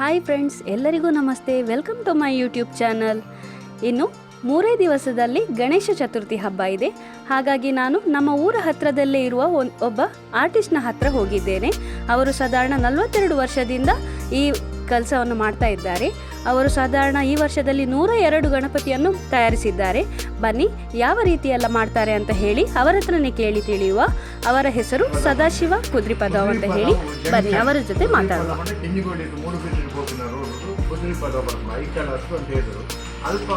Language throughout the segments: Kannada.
ಹಾಯ್ ಫ್ರೆಂಡ್ಸ್ ಎಲ್ಲರಿಗೂ ನಮಸ್ತೆ. Welcome to my YouTube channel ಇನ್ನು ಮೂರೇ ದಿವಸದಲ್ಲಿ ಗಣೇಶ ಚತುರ್ಥಿ ಹಬ್ಬ ಇದೆ. ಹಾಗಾಗಿ ನಾನು ನಮ್ಮ ಊರ ಹತ್ರದಲ್ಲೇ ಇರುವ ಒಬ್ಬ ಆರ್ಟಿಸ್ಟ್ನ ಹತ್ರ ಹೋಗಿದ್ದೇನೆ. ಅವರು ಸಾಧಾರಣ ನಲವತ್ತೆರಡು ವರ್ಷದಿಂದ ಈ ಕೆಲಸವನ್ನು ಮಾಡ್ತಾ ಇದ್ದಾರೆ. ಅವರು ಸಾಧಾರಣ ಈ ವರ್ಷದಲ್ಲಿ ನೂರ ಎರಡು ಗಣಪತಿಯನ್ನು ತಯಾರಿಸಿದ್ದಾರೆ. ಬನ್ನಿ, ಯಾವ ರೀತಿಯೆಲ್ಲ ಮಾಡ್ತಾರೆ ಅಂತ ಹೇಳಿ ಅವರ ಹತ್ರನೇ ಕೇಳಿ ತಿಳಿಯುವ ಅವರ ಹೆಸರು ಸದಾಶಿವ ಕುದ್ರಿಪದ ಅಂತ ಹೇಳಿ ಬನ್ನಿ, ಅವರ ಜೊತೆ ಮಾತಾಡುವ. ಅಲ್ಪ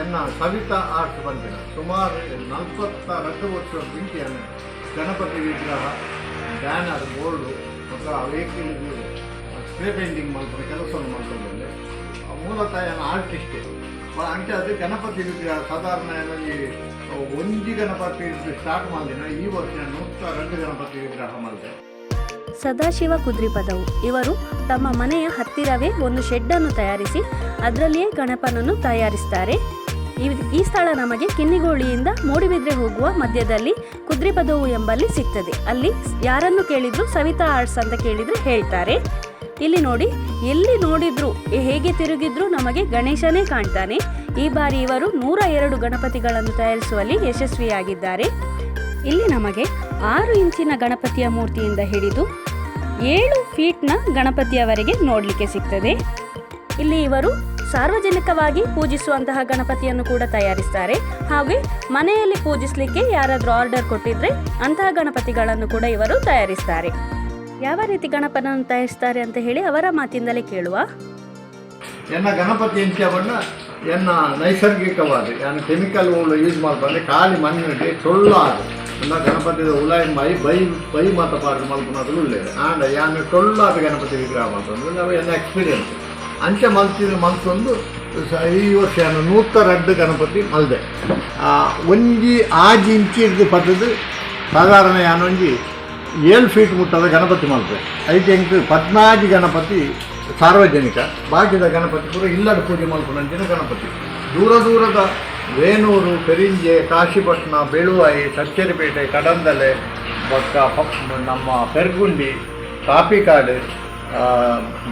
ಎನ್ನ ಸವಿತಾ ಆರ್ಟ್ ಬಂದಿನ ಸುಮಾರು ನಲ್ವತ್ತ ಎರಡು ವರ್ಷ ಬಿಂಕಿಯನ್ನು ಗಣಪತಿ ವಿಗ್ರಹ ಬ್ಯಾನರ್ ಬೋರ್ಡು ಮತ್ತು ವೆಹಿಕಲ್ ಸ್ಪ್ರೇ ಪೇಂಟಿಂಗ್ ಮಾಡ್ತಾರೆ, ಕೆಲಸವನ್ನು ಮಾಡ್ಕೊಂಡಲ್ಲಿ ಮೂಲತಃ ಆರ್ಟಿಸ್ಟ್ ಅಂಚೆ ಅದು ಗಣಪತಿ ವಿಗ್ರಹ, ಸಾಧಾರಣ ಏನಲ್ಲಿ ಒಂಜಿ ಗಣಪತಿ ಸ್ಟಾರ್ಟ್ ಮಾಡಿದ ಈ ವರ್ಷ ನೂತ ರೆಂಡು ಗಣಪತಿ ವಿಗ್ರಹ ಮಾಡಿದೆ. ಸದಾಶಿವ ಕುದ್ರಿಪದವು ಇವರು ತಮ್ಮ ಮನೆಯ ಹತ್ತಿರವೇ ಒಂದು ಶೆಡ್ ಅನ್ನು ತಯಾರಿಸಿ, ಅದರಲ್ಲಿಯೇ ಗಣಪನನ್ನು ತಯಾರಿಸ್ತಾರೆ. ಈ- ಈ ಸ್ಥಳ ನಮಗೆ ಕಿನ್ನಿಗೋಳಿಯಿಂದ ಮೂಡಿಬಿದ್ರೆ ಹೋಗುವ ಮಧ್ಯದಲ್ಲಿ ಕುದ್ರಿಪದವು ಎಂಬಲ್ಲಿ ಸಿಗ್ತದೆ. ಅಲ್ಲಿ ಯಾರನ್ನು ಕೇಳಿದ್ರು ಸವಿತಾ ಆರ್ಟ್ಸ್ ಅಂತ ಕೇಳಿದ್ರೆ ಹೇಳ್ತಾರೆ. ಇಲ್ಲಿ ನೋಡಿ, ಎಲ್ಲಿ ನೋಡಿದ್ರು, ಹೇಗೆ ತಿರುಗಿದ್ರು ನಮಗೆ ಗಣೇಶನೇ ಕಾಣ್ತಾನೆ. ಈ ಬಾರಿ ಇವರು ನೂರ ಎರಡು ಗಣಪತಿಗಳನ್ನು ತಯಾರಿಸುವಲ್ಲಿ ಯಶಸ್ವಿಯಾಗಿದ್ದಾರೆ. ಇಲ್ಲಿ ನಮಗೆ ಆರು ಇಂಚಿನ ಗಣಪತಿಯ ಮೂರ್ತಿಯಿಂದ ಹಿಡಿದು ಏಳು ಫೀಟ್ನ ಗಣಪತಿಯವರೆಗೆ ನೋಡಲಿಕ್ಕೆ ಸಿಗ್ತದೆ. ಇಲ್ಲಿ ಇವರು ಸಾರ್ವಜನಿಕವಾಗಿ ಪೂಜಿಸುವಂತಹ ಗಣಪತಿಯನ್ನು ಕೂಡ ತಯಾರಿಸ್ತಾರೆ. ಹಾಗೆ ಮನೆಯಲ್ಲಿ ಪೂಜಿಸಲಿಕ್ಕೆ ಯಾರಾದರೂ ಆರ್ಡರ್ ಕೊಟ್ಟಿದ್ರೆ ಅಂತಹ ಗಣಪತಿಗಳನ್ನು ಕೂಡ ಇವರು ತಯಾರಿಸ್ತಾರೆ. ಯಾವ ರೀತಿ ಗಣಪನನ್ನು ತಯಾರಿಸ್ತಾರೆ ಅಂತ ಹೇಳಿ ಅವರ ಮಾತಿಂದಲೇ ಕೇಳುವ. ಎನ್ನ ಗಣಪತಿ ಎಂಚವನ್ನ ಎನ್ನ ನೈಸರ್ಗಿಕವಾದ ಏನು ಕೆಮಿಕಲ್ ಯೂಸ್ ಮಾಡ್ಬಂದ್ರೆ ಖಾಲಿ ಮಣ್ಣಿಗೆ ಟೊಳ್ಳಾದ ಎನ್ನ ಗಣಪತಿ ಉಲಾಯಿ ಮೈ ಬೈ ಬೈ ಮಾತ ಪಾಡು ಮಲ್ಪುನದು ಒಳ್ಳೆಯದು ಆಂಡ ಯಾನು ಟೊಳ್ಳಾದ ಗಣಪತಿ ವಿಗ್ರಹ ಮಾಡ್ತಂದ್ರೆ ನಾವು ಎನ್ನ ಎಕ್ಸ್ಪೀರಿಯನ್ಸ್ ಅಂಚೆ ಮಲ್ತಿದ್ರೆ ಮಲ್ತೊಂದು ಸ- ಈ ವರ್ಷ ಏನು ನೂತ ರಡ್ಡು ಗಣಪತಿ ಮಲ್ದೆ. ಒಂಜಿ ಆಜಿ ಇಂಚಿ ಇದ್ದು ಪದ್ಧತಿ ಸಾಧಾರಣ ಯಾನೊಂಜಿ ಏಳು ಫೀಟ್ ಮುಟ್ಟದ ಗಣಪತಿ ಮಲ್ಪೆ ಐದು ಎಂಟು, ಪದ್ನಾಲ್ಕು ಗಣಪತಿ ಸಾರ್ವಜನಿಕ. ಬಾಕಿದ ಗಣಪತಿ ಕೂಡ ಇಲ್ಲದ ಪೂಜೆ ಮಲ್ಪುನಂಚಿನ ಗಣಪತಿ. ದೂರ ದೂರದ ವೇಣೂರು, ಪೆರಿಂಜೆ ಕಾಶಿಪಟ್ಟಣ ಬೆಳುವಾಯಿ, ಸಚ್ಚರಿಪೇಟೆ, ಕಡಂದಲೆ, ಪಕ್ಕ ನಮ್ಮ ಪೆರ್ಗುಂಡಿ ಕಾಪಿಕಾಡು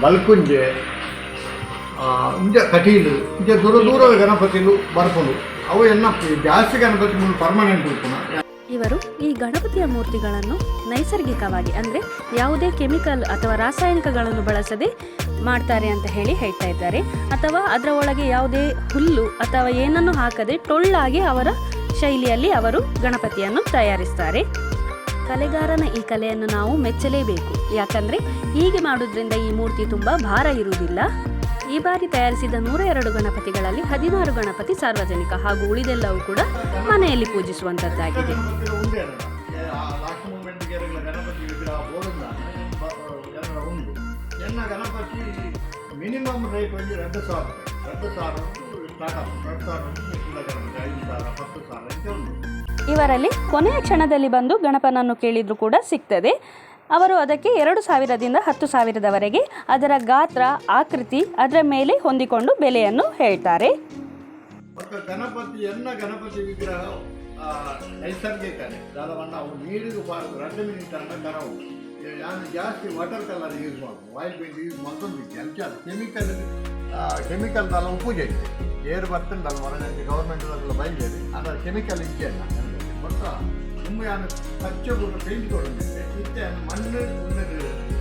ಬಲ್ಕುಂಜೆ ಇಂಜ ಕಟೀಲು ಇಂಜ ದೂರ ದೂರದ ಗಣಪತಿಲು ಬರ್ಕೊಂಡು ಅವು ಎಲ್ಲ ಜಾಸ್ತಿ ಗಣಪತಿ ಪರ್ಮನೆಂಟ್ ಉಳ್ಪುನ ಇವರು ಈ ಗಣಪತಿಯ ಮೂರ್ತಿಗಳನ್ನು ನೈಸರ್ಗಿಕವಾಗಿ, ಅಂದರೆ ಯಾವುದೇ ಕೆಮಿಕಲ್ ಅಥವಾ ರಾಸಾಯನಿಕಗಳನ್ನು ಬಳಸದೆ ಮಾಡ್ತಾರೆ ಅಂತ ಹೇಳಿ ಹೇಳ್ತಾ ಇದ್ದಾರೆ. ಅಥವಾ ಅದರ ಒಳಗೆ ಯಾವುದೇ ಹುಲ್ಲು ಅಥವಾ ಏನನ್ನು ಹಾಕದೆ ಟೊಳ್ಳಾಗಿ ಅವರ ಶೈಲಿಯಲ್ಲಿ ಅವರು ಗಣಪತಿಯನ್ನು ತಯಾರಿಸ್ತಾರೆ. ಕಲೆಗಾರನ ಈ ಕಲೆಯನ್ನು ನಾವು ಮೆಚ್ಚಲೇಬೇಕು. ಯಾಕಂದರೆ ಹೀಗೆ ಮಾಡೋದ್ರಿಂದ ಈ ಮೂರ್ತಿ ತುಂಬ ಭಾರ ಇರುವುದಿಲ್ಲ. ಈ ಬಾರಿ ತಯಾರಿಸಿದ ನೂರ ಎರಡು ಗಣಪತಿಗಳಲ್ಲಿ ಹದಿನಾರು ಗಣಪತಿ ಸಾರ್ವಜನಿಕ ಹಾಗೂ ಉಳಿದೆಲ್ಲವೂ ಕೂಡ ಮನೆಯಲ್ಲಿ ಪೂಜಿಸುವಂಥದ್ದಾಗಿದೆ ಮಿನಿಮಮ್ ರೇಟ್ ಬಂದು ಸಾವಿರ ಸಾವಿರ ಸಾವಿರ ಇವರಲ್ಲಿ ಕೊನೆಯ ಕ್ಷಣದಲ್ಲಿ ಬಂದು ಗಣಪನನ್ನು ಕೇಳಿದ್ರು ಕೂಡ ಸಿಗ್ತದೆ. ಅವರು ಅದಕ್ಕೆ ಎರಡು ಸಾವಿರದಿಂದ ಹತ್ತು ಸಾವಿರದವರೆಗೆ ಅದರ ಗಾತ್ರ, ಆಕೃತಿ ಅದರ ಮೇಲೆ ಹೊಂದಿಕೊಂಡು ಬೆಲೆಯನ್ನು ಹೇಳ್ತಾರೆ. ಮತ್ತು ಗಣಪತಿ ವಿಗ್ರಹ ನೈಸರ್ಗಿಕ ನೈಸರ್ಗಿಕನೇ ದಾದವನ್ನ ಅವು ನೀರಿಗೂ ಬಾರದು ಎರಡು ಮಿನಿಟ್ ಅನ್ನ ಕರವು ನಾನು ಜಾಸ್ತಿ ವಾಟರ್ ಕಲರ್ ಯೂಸ್ ಮಾಡೋದು. ಆಯಿಲ್ ಪೇಂಟ್ ಯೂಸ್ ಮಾಡ್ಕೊಂಡಿದ್ದೆ ಅಂಚೆ ಅದು ಕೆಮಿಕಲ್ ಕೆಮಿಕಲ್ ದಲ್ಲ ಪೂಜೆ ಇದೆ ಏರ್ ಬರ್ತಂಡಲ್ಲ ಹೊರಗೆ ಗೌರ್ಮೆಂಟ್ ಬಯಲೇರಿ ಅದರ ಕೆಮಿಕಲ್ ಇದೆಯಲ್ಲ. ಬಟ್ ತುಂಬ பச்சை பெயிண்ட் மண்ணு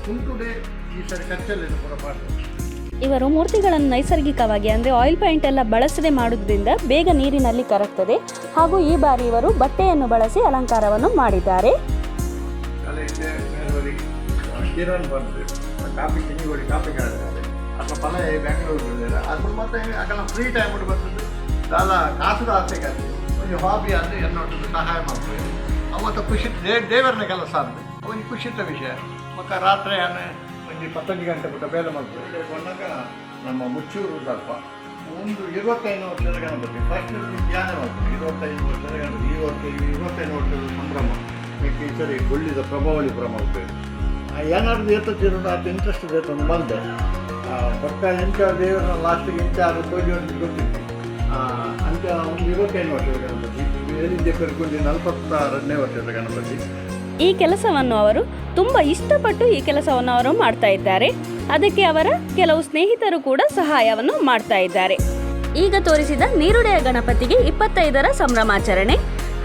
ತುಂಟುಡೆ ಈ ಸರಿ ಕಚ್ಚಲ್ಲಿ ಇವರು ಮೂರ್ತಿಗಳನ್ನು ನೈಸರ್ಗಿಕವಾಗಿ ಅಂದರೆ ಆಯಿಲ್ ಪೇಂಟ್ ಎಲ್ಲ ಬಳಸದೆ ಮಾಡುವುದರಿಂದ ಬೇಗ ನೀರಿನಲ್ಲಿ ಕರಗ್ತದೆ. ಹಾಗೂ ಈ ಬಾರಿ ಇವರು ಬಟ್ಟೆಯನ್ನು ಬಳಸಿ ಅಲಂಕಾರವನ್ನು ಮಾಡಿದ್ದಾರೆ. ಫ್ರೀ ಟೈಮ್ ಆಸೆ ಒಂದು ಹಾಬಿ ಅಂದರೆ ಸಹಾಯ ಮಾಡ್ತೇವೆ ಅವತ್ತು ಖುಷಿ ದೇ ದೇವರನ್ನ ಕೆಲಸ ಅಂದರೆ ಅವನಿಗೆ ಖುಷಿತ ವಿಷಯ. ಮತ್ತು ರಾತ್ರಿ ಒಂದು ಇಪ್ಪತ್ತೊಂದು ಗಂಟೆ ಬಿಟ್ಟು ಬೇರೆ ಮಾಡ್ತೀವಿ ಬಂದಾಗ ನಮ್ಮ ಮುಚ್ಚೂರು ಸ್ವಲ್ಪ ಒಂದು ಇರುವತ್ತೈದು ವರ್ಷದ ಗಣಪತಿ ಫಸ್ಟ್ ಧ್ಯಾನ ಮಾಡ್ತೀವಿ ಇರುವತ್ತೈದು ವರ್ಷದ ಗಣಪತಿ ಇವತ್ತೈದು ಇರುವತ್ತೈದು ವರ್ಷದ ಸಂಭ್ರಮ. ಈ ಸರಿ ಗುಳ್ಳಿದ ಪ್ರಭಾವಳಿ ಪ್ರಮಾಣ ಏನಾದ್ರು ಏತತ್ತಿರೋ ಅದು ಇಂಟ್ರೆಸ್ಟ್ ಬೇತೊಂದು ಬಂದೆ. ಭಕ್ತ ಎಂಚ ದೇವರ ಲಾಸ್ಟಿಗೆ ಎಂಚ ಅದು ಕೋಜಿ ಅಂತ ಗೊತ್ತಿತ್ತು. ಅಂತ ಒಂದು ಇರುವತ್ತೈದು ವರ್ಷದ ಗಣಪತಿ ಹೇಳಿದ್ದೆ ಪೆರ್ಕೊಂಡು ನಲವತ್ತಾರನೇ ವರ್ಷದ ಗಣಪತಿ. ಈ ಕೆಲಸವನ್ನು ಅವರು ತುಂಬ ಇಷ್ಟಪಟ್ಟು ಈ ಕೆಲಸವನ್ನು ಅವರು ಮಾಡ್ತಾ ಇದ್ದಾರೆ. ಅದಕ್ಕೆ ಅವರ ಕೆಲವು ಸ್ನೇಹಿತರು ಕೂಡ ಸಹಾಯವನ್ನು ಮಾಡ್ತಾ ಇದ್ದಾರೆ. ಈಗ ತೋರಿಸಿದ ನೀರುಡೆಯ ಗಣಪತಿಗೆ ಇಪ್ಪತ್ತೈದರ ಸಂಭ್ರಮಾಚರಣೆ.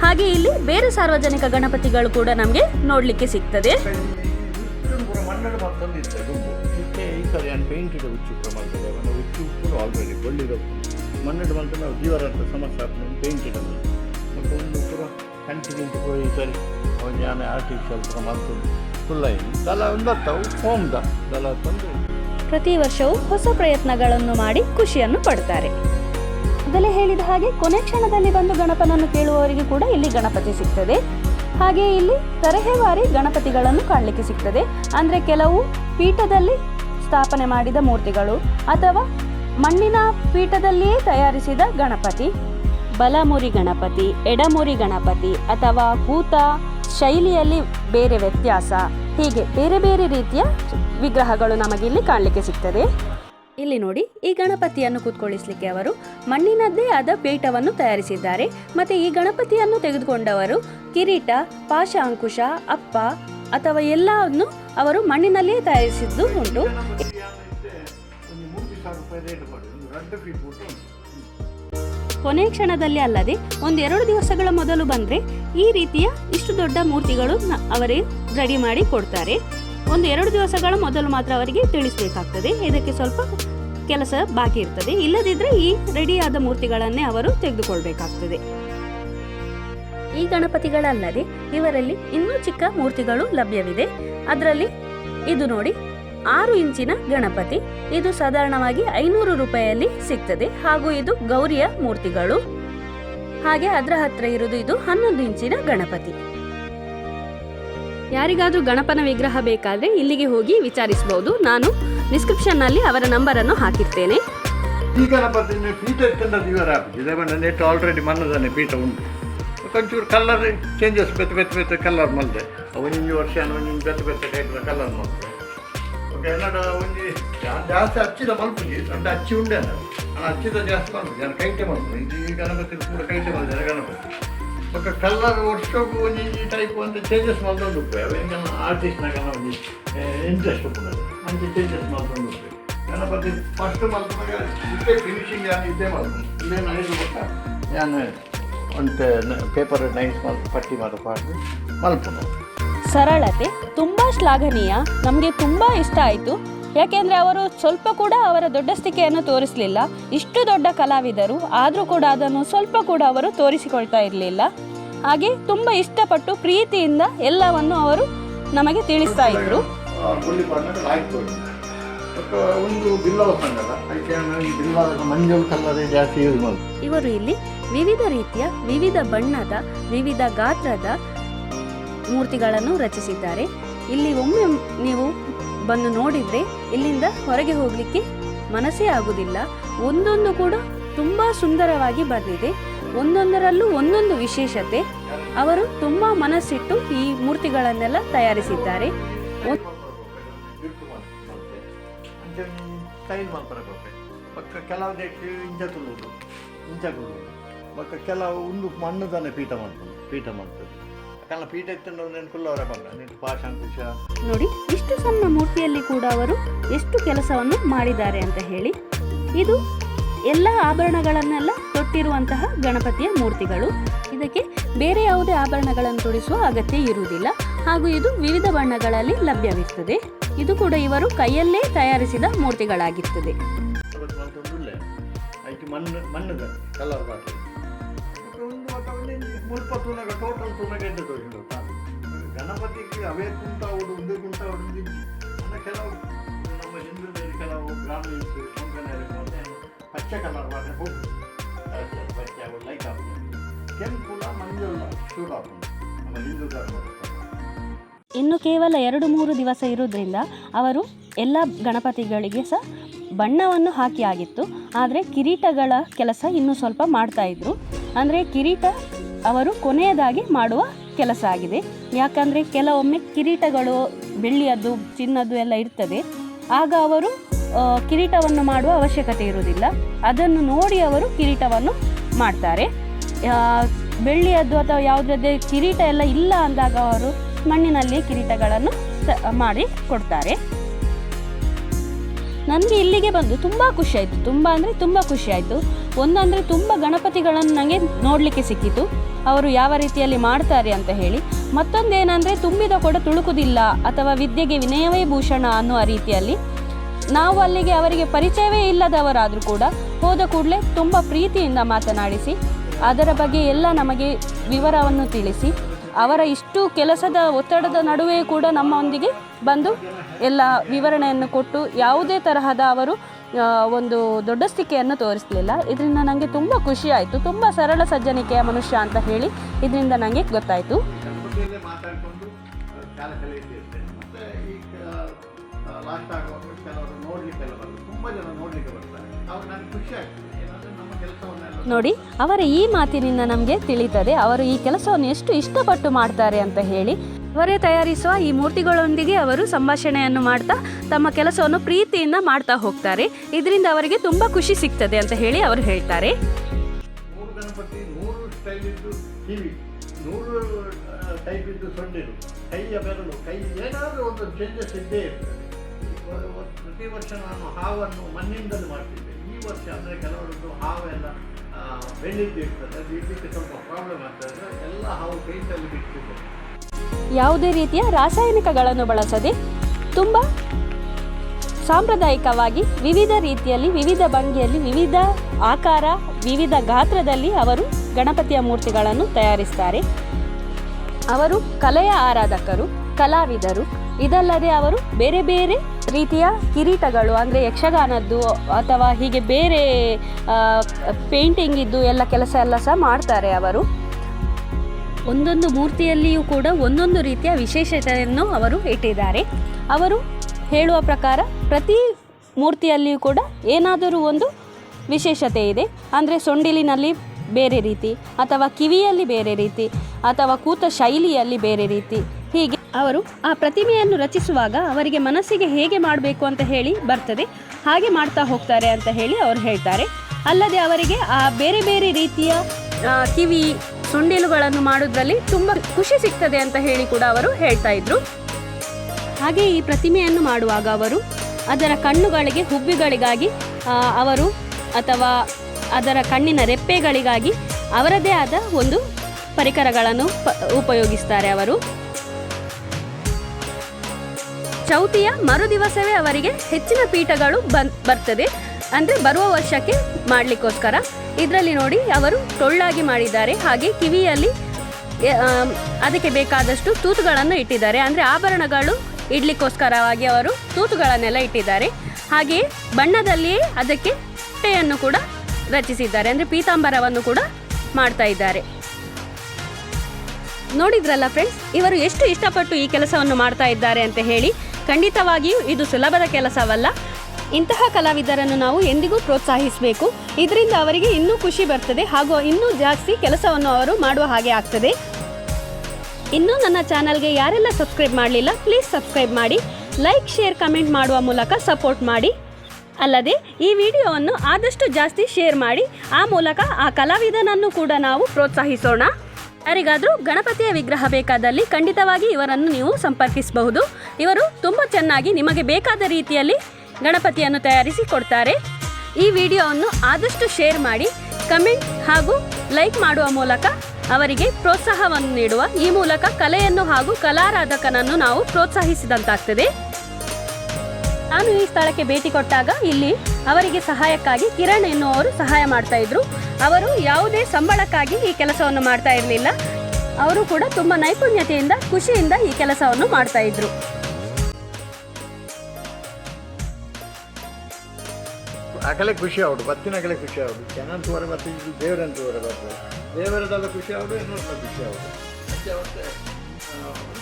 ಹಾಗೆ ಇಲ್ಲಿ ಬೇರೆ ಸಾರ್ವಜನಿಕ ಗಣಪತಿಗಳು ಕೂಡ ನಮಗೆ ನೋಡಲಿಕ್ಕೆ ಸಿಗ್ತದೆ. ಮನ್ನಡ್ ಮಂತ್ರ ನಾವು ಜೀವರಂತ ಸಮಸ್ಯೆ ಪೇಂಟ್ ಪೇಂಟಿಡ್ ಈ ಸರಿ ಆರ್ಟಿಫಿಷಿಯಲ್ ಪ್ರತಿ ವರ್ಷವೂ ಹೊಸ ಪ್ರಯತ್ನಗಳನ್ನು ಮಾಡಿ ಖುಷಿಯನ್ನು ಪಡ್ತಾರೆ. ಮೊದಲೇ ಹೇಳಿದ ಹಾಗೆ, ಕೊನೆ ಕ್ಷಣದಲ್ಲಿ ಬಂದು ಗಣಪನನ್ನು ಕೇಳುವವರಿಗೆ ಕೂಡ ಇಲ್ಲಿ ಗಣಪತಿ ಸಿಗ್ತದೆ. ಹಾಗೆ ಇಲ್ಲಿ ತರಹೇವಾರಿ ಗಣಪತಿಗಳನ್ನು ಕಾಣಲಿಕ್ಕೆ ಸಿಗ್ತದೆ. ಅಂದರೆ ಕೆಲವು ಪೀಠದಲ್ಲಿ ಸ್ಥಾಪನೆ ಮಾಡಿದ ಮೂರ್ತಿಗಳು ಅಥವಾ ಮಣ್ಣಿನ ಪೀಠದಲ್ಲಿಯೇ ತಯಾರಿಸಿದ ಗಣಪತಿ. ಬಲಮುರಿ ಗಣಪತಿ, ಎಡಮುರಿ ಗಣಪತಿ ಅಥವಾ ಕೂತ ಶೈಲಿಯಲ್ಲಿ ಬೇರೆ ವ್ಯತ್ಯಾಸ. ಹೀಗೆ ಬೇರೆ ಬೇರೆ ರೀತಿಯ ವಿಗ್ರಹಗಳು ನಮಗೆ ಇಲ್ಲಿ ಕಾಣಲಿಕ್ಕೆ ಸಿಗ್ತದೆ. ಇಲ್ಲಿ ನೋಡಿ, ಈ ಗಣಪತಿಯನ್ನು ಕೂತ್ಕೊಳ್ಳಿಸಲಿಕ್ಕೆ ಅವರು ಮಣ್ಣಿನದ್ದೇ ಆದ ಪೀಠವನ್ನು ತಯಾರಿಸಿದ್ದಾರೆ. ಮತ್ತು ಈ ಗಣಪತಿಯನ್ನು ತೆಗೆದುಕೊಂಡವರು ಕಿರೀಟ, ಪಾಶ ಅಂಕುಶ, ಅಪ್ಪ ಅಥವಾ ಎಲ್ಲವನ್ನು ಅವರು ಮಣ್ಣಿನಲ್ಲಿಯೇ ತಯಾರಿಸಿದ್ದು ಉಂಟು. ಕೊನೆ ಕ್ಷಣದಲ್ಲಿ ಅಲ್ಲದೆ ಒಂದೆರಡು ದಿವಸಗಳ ಮೊದಲು ಬಂದರೆ ಈ ರೀತಿಯ ಇಷ್ಟು ದೊಡ್ಡ ಮೂರ್ತಿಗಳು ಅವರೇ ರೆಡಿ ಮಾಡಿ ಕೊಡ್ತಾರೆ. ಒಂದು ಎರಡು ದಿವಸಗಳ ಮೊದಲು ಮಾತ್ರ ಅವರಿಗೆ ತಿಳಿಸಬೇಕಾಗ್ತದೆ. ಇದಕ್ಕೆ ಸ್ವಲ್ಪ ಕೆಲಸ ಬಾಕಿ ಇರ್ತದೆ. ಇಲ್ಲದಿದ್ದರೆ ಈ ರೆಡಿಯಾದ ಮೂರ್ತಿಗಳನ್ನೇ ಅವರು ತೆಗೆದುಕೊಳ್ಬೇಕಾಗ್ತದೆ. ಈ ಗಣಪತಿಗಳಲ್ಲದೆ ಇವರಲ್ಲಿ ಇನ್ನೂ ಚಿಕ್ಕ ಮೂರ್ತಿಗಳು ಲಭ್ಯವಿದೆ. ಅದರಲ್ಲಿ ಇದು ನೋಡಿ ಆರು ಇಂಚಿನ ಗಣಪತಿ. ಇದು ಸಾಧಾರಣವಾಗಿ ಐನೂರು ರೂಪಾಯಿಯಲ್ಲಿ ಸಿಗ್ತದೆ. ಹಾಗೂ ಇದು ಗೌರಿಯ ಮೂರ್ತಿಗಳು. ಹಾಗೆ ಅದರ ಹತ್ರ ಇರುವುದು ಇದು ಹನ್ನೊಂದು ಇಂಚಿನ ಗಣಪತಿ. ಯಾರಿಗಾದ್ರೂ ಗಣಪನ ವಿಗ್ರಹ ಬೇಕಾದ್ರೆ ಇಲ್ಲಿಗೆ ಹೋಗಿ ವಿಚಾರಿಸಬಹುದು ನಾನು ಡಿಸ್ಕ್ರಿಪ್ಷನ್ನಲ್ಲಿ ಅವರ ನಂಬರನ್ನು ಹಾಕಿರ್ತೇನೆ. ಈ ಪೀಠ ಆಲ್ರೆಡಿ ಪೀಠ ಉಂಟು. ಕಲರ್ ಚೇಂಜಸ್ ಬೆತ್ತ ಬೆತ್ತ ಬೆತ್ತ ಕಲರ್ ಮಲ್ದೆ. ಒಂಜಿ ವರ್ಷ ಒಂಜಿ ಬೆತ್ತ ಬೆತ್ತ ಟೈಪ್ ಕಲರ್ ಮಲ್ತೆ ಎಲ್ಲಡ ಒಂಜಿ ಜಾಸ್ತಿ ಹಚ್ಚಿದ ಮಲ್ಪುಜಿ, ದೊಡ್ಡ ಹಚ್ಚಿ ಉಂಡೆ ನಾನು ಹಚ್ಚಿದ ಜಾಸ್ತಿ ಮಲ್ಪು ಜನ ಕೈಟೆ ಮಲ್ಪು ಇದು ಈ ಗಣಪತಿ ಕೂಡ ಕೈಟೆ ಮಲ್ತಾರೆ ಗಣಪತಿ. ಬೊಕ್ಕ ಕಲರ್ ವರ್ಷಕ್ಕೂ ಒಂಜಿ ಈ ಟೈಪ್ ಅಂತ ಚೇಂಜಸ್ ಮಾಡ್ಕೊಂಡು ಅವೆಲ್ಲ ಆರ್ಟಿಸ್ಟ್ನಾಗ ಒಂಜಿ ಇಂಟ್ರೆಸ್ಟ್ ಕೊಡೋದು ಅಂಚೆ ಚೇಂಜಸ್ ಮಾಡ್ಕೊಂಡು ಗಣಪತಿ ಫಸ್ಟ್ ಮಲ್ಪನಾಗ ಇದೇ ಫಿನಿಶಿಂಗ್ ಯಾರು ಇದೇ ಮಲ್ಪು ಇದೇನು ಐದು ಬೊಕ್ಕ ನಾನು ಒಂದು ಪೇಪರ್ ನೈಸ್ ಮಲ್ಪು ಪಟ್ಟಿ ಮಾತ ಪಾಡ್ದು ಮಲ್ಪುನು ಸರಳತೆ ತುಂಬ ಶ್ಲಾಘನೀಯ ನಮಗೆ ತುಂಬ ಇಷ್ಟ ಆಯಿತು. ಯಾಕೆಂದರೆ ಅವರು ಸ್ವಲ್ಪ ಕೂಡ ಅವರ ದೊಡ್ಡಸ್ತಿಕೆಯನ್ನು ತೋರಿಸಲಿಲ್ಲ. ಇಷ್ಟು ದೊಡ್ಡ ಕಲಾವಿದರು ಆದರೂ ಕೂಡ ಅದನ್ನು ಸ್ವಲ್ಪ ಕೂಡ ಅವರು ತೋರಿಸಿಕೊಳ್ತಾ ಇರಲಿಲ್ಲ. ಹಾಗೆ ತುಂಬ ಇಷ್ಟಪಟ್ಟು ಪ್ರೀತಿಯಿಂದ ಎಲ್ಲವನ್ನು ಅವರು ನಮಗೆ ತಿಳಿಸ್ತಾ ಯೂಸ್ ಇವರು ಇಲ್ಲಿ ವಿವಿಧ ರೀತಿಯ ವಿವಿಧ ಬಣ್ಣದ ವಿವಿಧ ಗಾತ್ರದ ಮೂರ್ತಿಗಳನ್ನು ರಚಿಸಿದ್ದಾರೆ. ಇಲ್ಲಿ ಒಮ್ಮೆ ನೀವು ಬಂದು ನೋಡಿದರೆ ಇಲ್ಲಿಂದ ಹೊರಗೆ ಹೋಗಲಿಕ್ಕೆ ಮನಸ್ಸೇ ಆಗುವುದಿಲ್ಲ. ಒಂದೊಂದು ಕೂಡ ತುಂಬ ಸುಂದರವಾಗಿ ಬಂದಿದೆ. ಒಂದೊಂದರಲ್ಲೂ ಒಂದೊಂದು ವಿಶೇಷತೆ, ಅವರು ತುಂಬ ಮನಸ್ಸಿಟ್ಟು ಈ ಮೂರ್ತಿಗಳನ್ನೆಲ್ಲ ತಯಾರಿಸಿದ್ದಾರೆ. ಕೆಲವು ಒಂದು ಮಣ್ಣದಾನೆ ಪೀಠ ಮಾಡ್ತಾರೆ ಪೀಠ ಮಾಡ್ತದೆ ಯಾಕಂದ್ರೆ ಪೀಠಕ್ಕೆ ಬಂದ. ಪಾಶಾಂಕುಶ ನೋಡಿ ಇಷ್ಟು ಸಣ್ಣ ಮೂರ್ತಿಯಲ್ಲಿ ಕೂಡ ಅವರು ಎಷ್ಟು ಕೆಲಸವನ್ನು ಮಾಡಿದ್ದಾರೆ ಅಂತ ಹೇಳಿ. ಇದು ಎಲ್ಲ ಆಭರಣಗಳನ್ನೆಲ್ಲ ತೊಟ್ಟಿರುವಂತಹ ಗಣಪತಿಯ ಮೂರ್ತಿಗಳು. ಇದಕ್ಕೆ ಬೇರೆ ಯಾವುದೇ ಆಭರಣಗಳನ್ನು ತೊಡಿಸುವ ಅಗತ್ಯ ಇರುವುದಿಲ್ಲ. ಹಾಗೂ ಇದು ವಿವಿಧ ಬಣ್ಣಗಳಲ್ಲಿ ಲಭ್ಯವಿರುತ್ತದೆ ಇದು ಕೂಡ ಇವರು ಕೈಯಲ್ಲೇ ತಯಾರಿಸಿದ ಮೂರ್ತಿಗಳಾಗಿರ್ತದೆ. ಟೋಟಲ್ ಗಣಪತಿಗೆ ಅವೇ ಅವರು, ಒಂದೇ ಕೆಲವು ನಮ್ಮ ಹಿಂದೂದಲ್ಲಿ ಕೆಲವು ಪಚ್ಚ ಕಲರ್ ಮಾಡಿ ಕೆಂಪುಲ ಶೂಟ್ ಇನ್ನು ಕೇವಲ ಎರಡು ಮೂರು ದಿವಸ ಇರೋದ್ರಿಂದ ಅವರು ಎಲ್ಲ ಗಣಪತಿಗಳಿಗೆ ಸಹ ಬಣ್ಣವನ್ನು ಹಾಕಿ ಆಗಿತ್ತು. ಆದರೆ ಕಿರೀಟಗಳ ಕೆಲಸ ಇನ್ನೂ ಸ್ವಲ್ಪ ಮಾಡ್ತಾ ಇದ್ರು. ಅಂದರೆ ಕಿರೀಟ ಅವರು ಕೊನೆಯದಾಗಿ ಮಾಡುವ ಕೆಲಸ ಆಗಿದೆ. ಯಾಕಂದರೆ ಕೆಲವೊಮ್ಮೆ ಕಿರೀಟಗಳು ಬೆಳ್ಳಿಯದ್ದು, ಚಿನ್ನದ್ದು ಎಲ್ಲ ಇರ್ತದೆ. ಆಗ ಅವರು ಕಿರೀಟವನ್ನು ಮಾಡುವ ಅವಶ್ಯಕತೆ ಇರುವುದಿಲ್ಲ. ಅದನ್ನು ನೋಡಿ ಅವರು ಕಿರೀಟವನ್ನು ಮಾಡ್ತಾರೆ. ಬೆಳ್ಳಿಯದ್ದು ಅಥವಾ ಯಾವುದ್ರದ್ದೇ ಕಿರೀಟ ಎಲ್ಲ ಇಲ್ಲ ಅಂದಾಗ ಅವರು ಮಣ್ಣಿನಲ್ಲಿ ಕಿರೀಟಗಳನ್ನು ಮಾಡಿ ಕೊಡ್ತಾರೆ. ನನಗೆ ಇಲ್ಲಿಗೆ ಬಂದು ತುಂಬ ಖುಷಿ ಆಯಿತು. ತುಂಬ ಅಂದರೆ ತುಂಬ ಖುಷಿ ಆಯಿತು. ಒಂದಂದರೆ ತುಂಬ ಗಣಪತಿಗಳನ್ನು ನನಗೆ ನೋಡಲಿಕ್ಕೆ ಸಿಕ್ಕಿತು. ಅವರು ಯಾವ ರೀತಿಯಲ್ಲಿ ಮಾಡ್ತಾರೆ ಅಂತ ಹೇಳಿ. ಮತ್ತೊಂದೇನೆಂದರೆ ತುಂಬಿದ ಕೊಡ ತುಳುಕುದಿಲ್ಲ ಅಥವಾ ವಿದ್ಯೆಗೆ ವಿನಯವೇ ಭೂಷಣ ಅನ್ನುವ ರೀತಿಯಲ್ಲಿ. ನಾವು ಅಲ್ಲಿಗೆ ಅವರಿಗೆ ಪರಿಚಯವೇ ಇಲ್ಲದವರಾದರೂ ಕೂಡ ಹೋದ ಕೂಡಲೇ ತುಂಬ ಪ್ರೀತಿಯಿಂದ ಮಾತನಾಡಿಸಿ, ಅದರ ಬಗ್ಗೆ ಎಲ್ಲ ನಮಗೆ ವಿವರವನ್ನು ತಿಳಿಸಿ ಅವರ ಇಷ್ಟು ಕೆಲಸದ ಒತ್ತಡದ ನಡುವೆ ಕೂಡ ನಮ್ಮೊಂದಿಗೆ ಬಂದು ಎಲ್ಲ ವಿವರಣೆಯನ್ನು ಕೊಟ್ಟು ಯಾವುದೇ ತರಹದ ಅವರು ಒಂದು ದೊಡ್ಡಸ್ತಿಕೆಯನ್ನು ತೋರಿಸಲಿಲ್ಲ. ಇದರಿಂದ ನನಗೆ ತುಂಬ ಖುಷಿ ಆಯಿತು. ತುಂಬ ಸರಳ ಸಜ್ಜನಿಕೆಯ ಮನುಷ್ಯ ಅಂತ ಹೇಳಿ ಇದರಿಂದ ನನಗೆ ಗೊತ್ತಾಯಿತು. ತುಂಬ ಜನ ನೋಡಲಿಕ್ಕೆ ಬರ್ತಾರೆ. ಅವ್ರು ನನಗೆ ಖುಷಿ ಕೆಲಸವನ್ನೆಲ್ಲ ನೋಡಿ, ಅವರ ಈ ಮಾತಿನಿಂದ ನಮಗೆ ತಿಳಿತದೆ ಅವರು ಈ ಕೆಲಸವನ್ನು ಎಷ್ಟು ಇಷ್ಟಪಟ್ಟು ಮಾಡ್ತಾರೆ ಅಂತ ಹೇಳಿ. ಅವರೇ ತಯಾರಿಸುವ ಈ ಮೂರ್ತಿಗಳೊಂದಿಗೆ ಅವರು ಸಂಭಾಷಣೆಯನ್ನು ಮಾಡ್ತಾ, ತಮ್ಮ ಕೆಲಸವನ್ನು ಪ್ರೀತಿಯಿಂದ ಮಾಡ್ತಾ ಹೋಗ್ತಾರೆ. ಇದರಿಂದ ಅವರಿಗೆ ತುಂಬ ಖುಷಿ ಸಿಗ್ತದೆ ಅಂತ ಹೇಳಿ ಅವರು ಹೇಳ್ತಾರೆ. ಪ್ರತಿ ವರ್ಷ ನಾನು ಹಾವನ್ನು ಮಣ್ಣಿಂದಲೂ ಮಾಡ್ತಿದ್ದೆ. ವರ್ಷ ಅಂದರೆ ಕೆಲವರದ್ದು ಹಾವೆಲ್ಲ ಆ, ಬೆಳ್ಳಿದ್ದು ಇರ್ತದೆ. ಅದು ಸ್ವಲ್ಪ ಪ್ರಾಬ್ಲಮ್ ಆಗ್ತದೆ. ಎಲ್ಲ ಹಾವು ಪೇಂಟಲ್ಲಿ ಬಿಟ್ಟಿದ್ದೆ ಯಾವುದೇ ರೀತಿಯ ರಾಸಾಯನಿಕಗಳನ್ನು ಬಳಸದೆ ತುಂಬ ಸಾಂಪ್ರದಾಯಿಕವಾಗಿ ವಿವಿಧ ರೀತಿಯಲ್ಲಿ ವಿವಿಧ ಭಂಗಿಯಲ್ಲಿ ವಿವಿಧ ಆಕಾರ ವಿವಿಧ ಗಾತ್ರದಲ್ಲಿ ಅವರು ಗಣಪತಿಯ ಮೂರ್ತಿಗಳನ್ನು ತಯಾರಿಸ್ತಾರೆ. ಅವರು ಕಲೆಯ ಆರಾಧಕರು ಕಲಾವಿದರು. ಇದಲ್ಲದೆ ಅವರು ಬೇರೆ ಬೇರೆ ರೀತಿಯ ಕಿರೀಟಗಳು, ಅಂದರೆ ಯಕ್ಷಗಾನದ್ದು ಅಥವಾ ಹೀಗೆ ಬೇರೆ ಪೇಂಟಿಂಗ್ ಇದ್ದು ಎಲ್ಲ ಕೆಲಸ ಎಲ್ಲ ಸಹ ಮಾಡ್ತಾರೆ ಅವರು. ಒಂದೊಂದು ಮೂರ್ತಿಯಲ್ಲಿಯೂ ಕೂಡ ಒಂದೊಂದು ರೀತಿಯ ವಿಶೇಷತೆಯನ್ನು ಅವರು ಇಟ್ಟಿದ್ದಾರೆ. ಅವರು ಹೇಳುವ ಪ್ರಕಾರ ಪ್ರತಿ ಮೂರ್ತಿಯಲ್ಲಿಯೂ ಕೂಡ ಏನಾದರೂ ಒಂದು ವಿಶೇಷತೆ ಇದೆ. ಅಂದರೆ ಸೊಂಡಿಲಿನಲ್ಲಿ ಬೇರೆ ರೀತಿ, ಅಥವಾ ಕಿವಿಯಲ್ಲಿ ಬೇರೆ ರೀತಿ, ಅಥವಾ ಕೂತ ಶೈಲಿಯಲ್ಲಿ ಬೇರೆ ರೀತಿ. ಅವರು ಆ ಪ್ರತಿಮೆಯನ್ನು ರಚಿಸುವಾಗ ಅವರಿಗೆ ಮನಸ್ಸಿಗೆ ಹೇಗೆ ಮಾಡಬೇಕು ಅಂತ ಹೇಳಿ ಬರ್ತದೆ. ಹಾಗೆ ಮಾಡ್ತಾ ಹೋಗ್ತಾರೆ ಅಂತ ಹೇಳಿ ಅವರು ಹೇಳ್ತಾರೆ. ಅಲ್ಲದೆ ಅವರಿಗೆ ಆ ಬೇರೆ ಬೇರೆ ರೀತಿಯ ಕಿವಿ ಸುಂಡಿಲುಗಳನ್ನು ಮಾಡೋದ್ರಲ್ಲಿ ತುಂಬ ಖುಷಿ ಸಿಗ್ತದೆ ಅಂತ ಹೇಳಿ ಕೂಡ ಅವರು ಹೇಳ್ತಾ ಇದ್ರು. ಹಾಗೆ ಈ ಪ್ರತಿಮೆಯನ್ನು ಮಾಡುವಾಗ ಅವರು ಅದರ ಕಣ್ಣುಗಳಿಗೆ, ಹುಬ್ಬಿಗಳಿಗಾಗಿ ಅವರು ಅಥವಾ ಅದರ ಕಣ್ಣಿನ ರೆಪ್ಪೆಗಳಿಗಾಗಿ ಅವರದೇ ಆದ ಒಂದು ಪರಿಕರಗಳನ್ನು ಪ ಉಪಯೋಗಿಸ್ತಾರೆ ಅವರು. ಚೌತಿಯ ಮರುದಿವಸವೇ ಅವರಿಗೆ ಹೆಚ್ಚಿನ ಪೀಠಗಳು ಬನ್, ಬರ್ತದೆ. ಅಂದರೆ ಬರುವ ವರ್ಷಕ್ಕೆ ಮಾಡಲಿಕ್ಕೋಸ್ಕರ. ಇದರಲ್ಲಿ ನೋಡಿ ಅವರು ಟೊಳ್ಳಾಗಿ ಮಾಡಿದ್ದಾರೆ. ಹಾಗೆ ಕಿವಿಯಲ್ಲಿ ಅದಕ್ಕೆ ಬೇಕಾದಷ್ಟು ತೂತುಗಳನ್ನು ಇಟ್ಟಿದ್ದಾರೆ. ಅಂದರೆ ಆಭರಣಗಳು ಇಡ್ಲಿಕ್ಕೋಸ್ಕರವಾಗಿ ಅವರು ತೂತುಗಳನ್ನೆಲ್ಲ ಇಟ್ಟಿದ್ದಾರೆ. ಹಾಗೆಯೇ ಬಣ್ಣದಲ್ಲಿಯೇ ಅದಕ್ಕೆ ಬಟ್ಟೆಯನ್ನು ಕೂಡ ರಚಿಸಿದ್ದಾರೆ. ಅಂದರೆ ಪೀತಾಂಬರವನ್ನು ಕೂಡ ಮಾಡ್ತಾ ಇದ್ದಾರೆ. ನೋಡಿದ್ರಲ್ಲ ಫ್ರೆಂಡ್ಸ್ ಇವರು ಎಷ್ಟು ಇಷ್ಟಪಟ್ಟು ಈ ಕೆಲಸವನ್ನು ಮಾಡ್ತಾ ಇದ್ದಾರೆ ಅಂತ ಹೇಳಿ ಖಂಡಿತವಾಗಿಯೂ ಇದು ಸುಲಭದ ಕೆಲಸವಲ್ಲ. ಇಂತಹ ಕಲಾವಿದರನ್ನು ನಾವು ಎಂದಿಗೂ ಪ್ರೋತ್ಸಾಹಿಸಬೇಕು. ಇದರಿಂದ ಅವರಿಗೆ ಇನ್ನೂ ಖುಷಿ ಬರ್ತದೆ ಹಾಗೂ ಇನ್ನೂ ಜಾಸ್ತಿ ಕೆಲಸವನ್ನು ಅವರು ಮಾಡುವ ಹಾಗೆ ಆಗ್ತದೆ. ಇನ್ನೂ ನನ್ನ ಚಾನಲ್ಗೆ ಯಾರೆಲ್ಲ ಸಬ್ಸ್ಕ್ರೈಬ್ ಮಾಡಲಿಲ್ಲ, ಪ್ಲೀಸ್ ಸಬ್ಸ್ಕ್ರೈಬ್ ಮಾಡಿ. ಲೈಕ್, ಶೇರ್, ಕಮೆಂಟ್ ಮಾಡುವ ಮೂಲಕ ಸಪೋರ್ಟ್ ಮಾಡಿ. ಅಲ್ಲದೆ, ಈ ವಿಡಿಯೋವನ್ನು ಆದಷ್ಟು ಜಾಸ್ತಿ ಶೇರ್ ಮಾಡಿ. ಆ ಮೂಲಕ ಆ ಕಲಾವಿದನನ್ನು ಕೂಡ ನಾವು ಪ್ರೋತ್ಸಾಹಿಸೋಣ. ಯಾರಿಗಾದರೂ ಗಣಪತಿಯ ವಿಗ್ರಹ ಬೇಕಾದಲ್ಲಿ ಖಂಡಿತವಾಗಿ ಇವರನ್ನು ನೀವು ಸಂಪರ್ಕಿಸಬಹುದು. ಇವರು ತುಂಬ ಚೆನ್ನಾಗಿ ನಿಮಗೆ ಬೇಕಾದ ರೀತಿಯಲ್ಲಿ ಗಣಪತಿಯನ್ನು ತಯಾರಿಸಿ ಕೊಡ್ತಾರೆ. ಈ ವಿಡಿಯೋವನ್ನು ಆದಷ್ಟು ಶೇರ್ ಮಾಡಿ, ಕಮೆಂಟ್ ಹಾಗೂ ಲೈಕ್ ಮಾಡುವ ಮೂಲಕ ಅವರಿಗೆ ಪ್ರೋತ್ಸಾಹವನ್ನು ನೀಡುವ ಈ ಮೂಲಕ ಕಲೆಯನ್ನು ಹಾಗೂ ಕಲಾರಾಧಕನನ್ನು ನಾವು ಪ್ರೋತ್ಸಾಹಿಸಿದಂತಾಗ್ತದೆ. ನಾನು ಈ ಸ್ಥಳಕ್ಕೆ ಭೇಟಿ ಕೊಟ್ಟಾಗ ಇಲ್ಲಿ ಅವರಿಗೆ ಸಹಾಯಕ್ಕಾಗಿ ಕಿರಣ್ ಎನ್ನುವರು ಸಹಾಯ ಮಾಡ್ತಾ ಇದ್ರು. ಅವರು ಯಾವುದೇ ಸಂಬಳಕ್ಕಾಗಿ ಈ ಕೆಲಸವನ್ನು ಮಾಡ್ತಾ ಇರಲಿಲ್ಲ. ಅವರು ಕೂಡ ತುಂಬ ನೈಪುಣ್ಯತೆಯಿಂದ, ಖುಷಿಯಿಂದ ಈ ಕೆಲಸವನ್ನು ಮಾಡ್ತಾ ಇದ್ರು. ಆಗಲೇ ಖುಷಿ ಅವರು ಬತ್ತಿನ ಆಗಲೇ ಖುಷಿ ಅವರು ಚೆನ್ನಾಗಿ ಮತ್ತೆ ಇದು ದೇವರಂತವರೆ ಬರ್ತದೆ ಖುಷಿ ಅವರು ಇನ್ನೊಂದು ಖುಷಿ ಅವರು ಮತ್ತೆ ಅವತ್ತೆ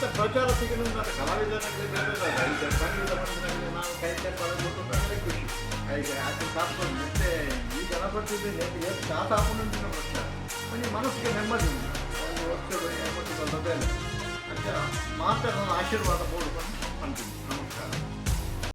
ಅಂತ ಪ್ರಚಾರ ಸಿಗಲು ನಾನು ಮಂದಿರದಲ್ಲಿ ನಾವು ಕೈ ಕೊಟ್ಟು ಅಂದರೆ ಖುಷಿ. ಈಗ ಅದು ಸಾಕೊಂಡು ಮತ್ತೆ ಈ ಗಣಪತಿ ಎಷ್ಟು ದಾಸ ಹಾಕೊಂಡು ಪ್ರಶ್ನೆ. ಒಂದು ಮನಸ್ಸಿಗೆ ನೆಮ್ಮದಿ ಒಂದು ವರ್ಷ ಎಂಬತ್ತು ಬಂದದ್ದೇನೆ ಅಂತ ಮಾತ್ರ ನಾನು ಆಶೀರ್ವಾದ ಮೂಡಿಕೊಂಡು ಅಂತೀನಿ.